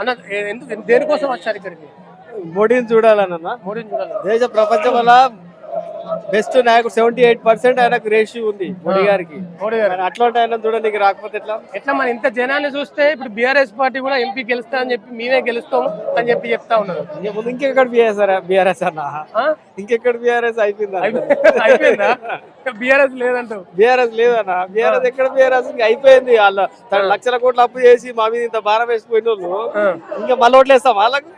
అన్న ఎందుకు? దేనికోసం వచ్చారు ఇక్కడికి? మోడీని చూడాలన్న మోడీని చూడాలి. దేశ ప్రపంచం వల్ల బెస్ట్ నాయకుడు సెవెంటీ ఎయిట్ పర్సెంట్ ఆయనకు రేషియో ఉంది మోడీ గారికి. మోడీ గారు మరి అట్లాంటి ఆయన చూడడానికి రాకపోతే ఎట్లా? ఎట్లా మన ఇంత జనాన్ని చూస్తే ఇప్పుడు బీఆర్ఎస్ పార్టీ కూడా ఎంపీ గెలుస్తా అని చెప్పి మేమే గెలుస్తాం అని చెప్పి చెప్తా ఉన్నారు. ముందు ఇంకెక్కడ బిఆర్ఎస్ బిఆర్ఎస్ అన్న? ఇంకెక్కడ బిఆర్ఎస్ అయిపోయింది అయిపోయిందా? బీఆర్ఎస్ లేదంటావు బీఆర్ఎస్ లేదన్న. బీఆర్ఎస్ ఎక్కడ బీఆర్ఎస్? ఇంకా అయిపోయింది వాళ్ళ లక్షల కోట్లు అప్పు చేసి మా మీద ఇంత భారం వేసిపోయిన వాళ్ళు. ఇంకా మళ్ళీ ఓట్లేస్తాం వాళ్ళకు.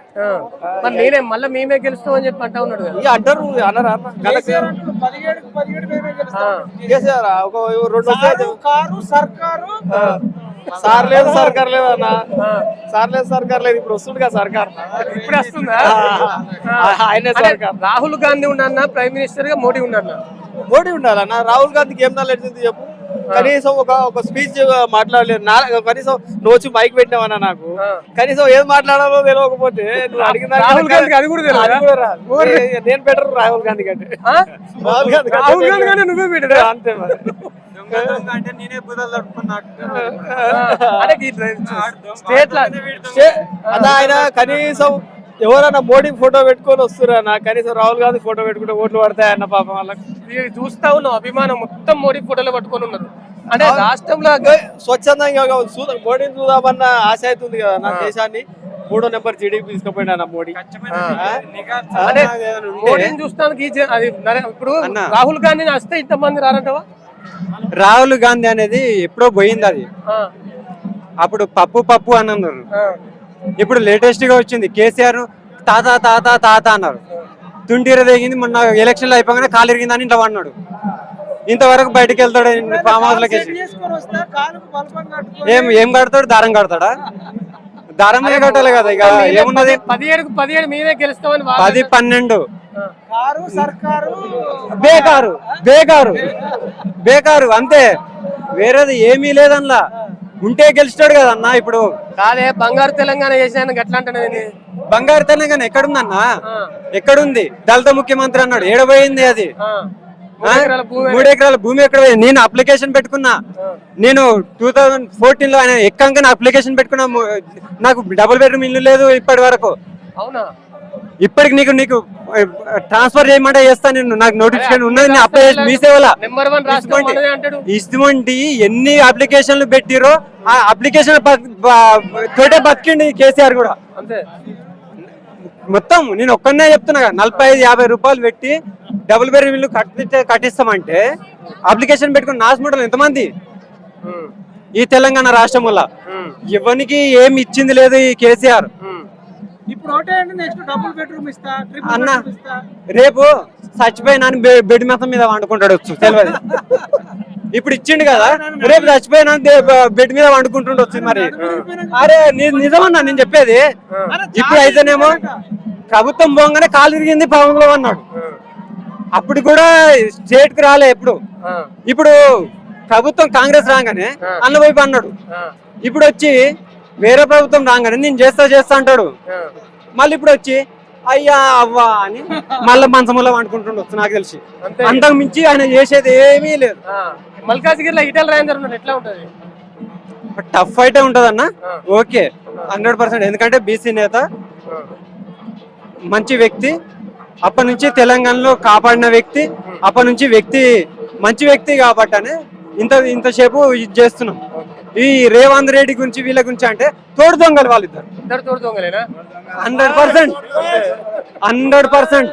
మరి నేనే మళ్ళీ మేమే గెలుస్తాం అని చెప్పి అంటా ఉన్నాడు కదా. అంటారు అనరా అన్న కేసీఆర్ అంటాడు, పదిహేడుకి పదిహేడు మేమే గెలుస్తాం. ఆ. కేసీఆర్ ఒక రెండు సారు, కారు సర్కారు. సార్ లేదు సర్కార్ లేదు అన్న. సార్ లేదు సర్కార్ లేదు. ఇప్పుడు వస్తుంది కదా సర్కార్. ఇప్పుడు వస్తుందా? ఆయనే సర్కార్. రాహుల్ గాంధీ ఉండన్నా ప్రైమ్ మినిస్టర్గా మోడీ ఉండన్నా మోడీ ఉండాలన్న. రాహుల్ గాంధీకి ఏం నాలెడ్జ్ చెప్పు. కనీసం ఒక ఒక స్పీచ్ మాట్లాడలేదు. నా కనీసం నువ్వు వచ్చి మైక్ పెట్టినావన్నా నాకు. కనీసం ఏం మాట్లాడాలో తెలియకపోతే నువ్వు అడిగిన దానికి రాహుల్ గాంధీకి అది కూడా నేను బెటర్ రాహుల్ గాంధీ కంటే? రాహుల్ గాంధీ కంటే రాహుల్ గాంధీ కంటే నువ్వే? అంతే మరి. ఆయన కనీసం ఎవరైనా మోడీ ఫోటో పెట్టుకొని వస్తున్నా కనీసం రాహుల్ గాంధీ ఫోటో పెట్టుకుంటే ఓట్లు పడతాయన్న పాపం వాళ్ళకి. చూస్తా ఉన్నాం అభిమానం మొత్తం మోడీ ఫోటోలో పట్టుకొని ఉన్నారు. అంటే రాష్ట్రంలో స్వచ్ఛందంగా చూద్దాం మోడీని చూద్దామన్న ఆశ అవుతుంది కదా నా దేశాన్ని. మూడో నెంబర్ జీడీపీ తీసుకుపోయినా మోడీ. అంటే మోడీని చూస్తానికి అది ఇప్పుడు రాహుల్ గాంధీని వస్తే ఇంతమంది రారంటవా? రాహుల్ గాంధీ అనేది ఎప్పుడో పోయింది అది. ఆ, అప్పుడు పప్పు పప్పు అని అన్నారు ఇప్పుడు లేటెస్ట్గా వచ్చింది. కేసీఆర్ తాత తాత తాత అన్నారు. తుంటీర తెగింది మొన్న ఎలక్షన్లు అయిపోగానే కాలు ఇరిగిందని ఇంట్లో అన్నాడు ఇంతవరకు బయటకు వెళ్తాడు ఫామ్ హౌస్లోకి చేసుకొని వస్తే కాలుకు బలపం కట్టుకొని ఏం ఏం కడతాడు? దారం కడతాడా? దారం మీద కట్టాలి కదా ఇక ఏమున్నది పది- పదిహేడుకు పదిహేడు మేమే గెలుస్తామని పది పన్నెండు. బేకారు బేకారు బేకారు అంతే. వేరేది ఏమీ లేదన్లా. ఉంటే గెలుస్తాడు కదన్నా ఇప్పుడు. కాదే బంగారు తెలంగాణ చేసిన గట్లా అంటున్నది బంగారు తెలంగాణ ఎక్కడుందన్నా ఎక్కడుంది? దళిత ముఖ్యమంత్రి అన్నాడు. ఏడబోయింది అది? మూడు ఎకరాల భూమి ఎక్కడ? నేను అప్లికేషన్ పెట్టుకున్నా. నేను టూ థౌజండ్ ఫోర్టీన్లో ఆయన ఎక్కంగా అప్లికేషన్ పెట్టుకున్నా. నాకు డబుల్ బెడ్రూమ్ ఇల్లు లేదు ఇప్పటి వరకు. ఇప్పటికి నీకు నీకు ట్రాన్స్ఫర్ చేయమంటే చేస్తా నేను. నాకు నోటిఫికేషన్ ఉన్నది నేను అప్లై మీ సేవల. ఇటువంటి ఎన్ని అప్లికేషన్లు పెట్టిరో ఆ అప్లికేషన్ తోటే బతికిండి కేసీఆర్ కూడా. అంతే. మొత్తం నేను ఒక్కనే చెప్తున్నా నలభై ఐదు యాభై రూపాయలు పెట్టి డబుల్ బెడ్రూమ్ ఇల్లు కట్టి కట్టిస్తామంటే అప్లికేషన్ పెట్టుకుని నాశమడలు ఎంతమంది? ఈ తెలంగాణ రాష్ట్రం వల్ల. ఎవరికి ఏమి ఇచ్చింది లేదు ఈ కేసీఆర్. అన్న రేపు చచ్చిపోయినా బెడ్ మొత్తం మీద వండుకుంటాడు వచ్చు తెలియదు ఇప్పుడు ఇచ్చిండు కదా రేపు చచ్చిపోయినా బెడ్ మీద వండుకుంటుండొచ్చు మరి. అరే నిజమన్నా నేను చెప్పేది. ఇప్పుడు అయితేనేమో ప్రభుత్వం పోగానే కాలు తిరిగింది పవన్లో అన్నాడు. అప్పుడు కూడా స్టేట్కి రాలే ఎప్పుడు. ఇప్పుడు ప్రభుత్వం కాంగ్రెస్ రాగానే అన్న వైపు అన్నాడు. ఇప్పుడు వచ్చి వేరే ప్రభుత్వం రాగానే నేను చేస్తా చేస్తా అంటాడు. మళ్ళీ ఇప్పుడు వచ్చి అయ్యా అవ్వా అని మళ్ళీ మంచంలో వండుకుంటుండొచ్చు నాకు తెలిసి. అంతే. అంతకు మించి ఆయన చేసేది ఏమీ లేదు. మల్కాజ్గిరిలో ఇటల్ ఎట్లా ఉంటది? టఫ్ అయితే ఉంటదన్న. ఓకే. Hundred percent. ఎందుకంటే బీసీ నేత మంచి వ్యక్తి అప్పటి నుంచి తెలంగాణలో కాపాడిన వ్యక్తి అప్పటి నుంచి వ్యక్తి మంచి వ్యక్తి కాబట్టనే ఇంత ఇంతసేపు ఇది చేస్తున్నాం. ఈ రేవంత్ రెడ్డి గురించి వీళ్ళ గురించి అంటే తోడు దొంగలు వాళ్ళిద్దరు. ఇద్దరు తోడు దొంగలేనా? Hundred percent. Hundred percent.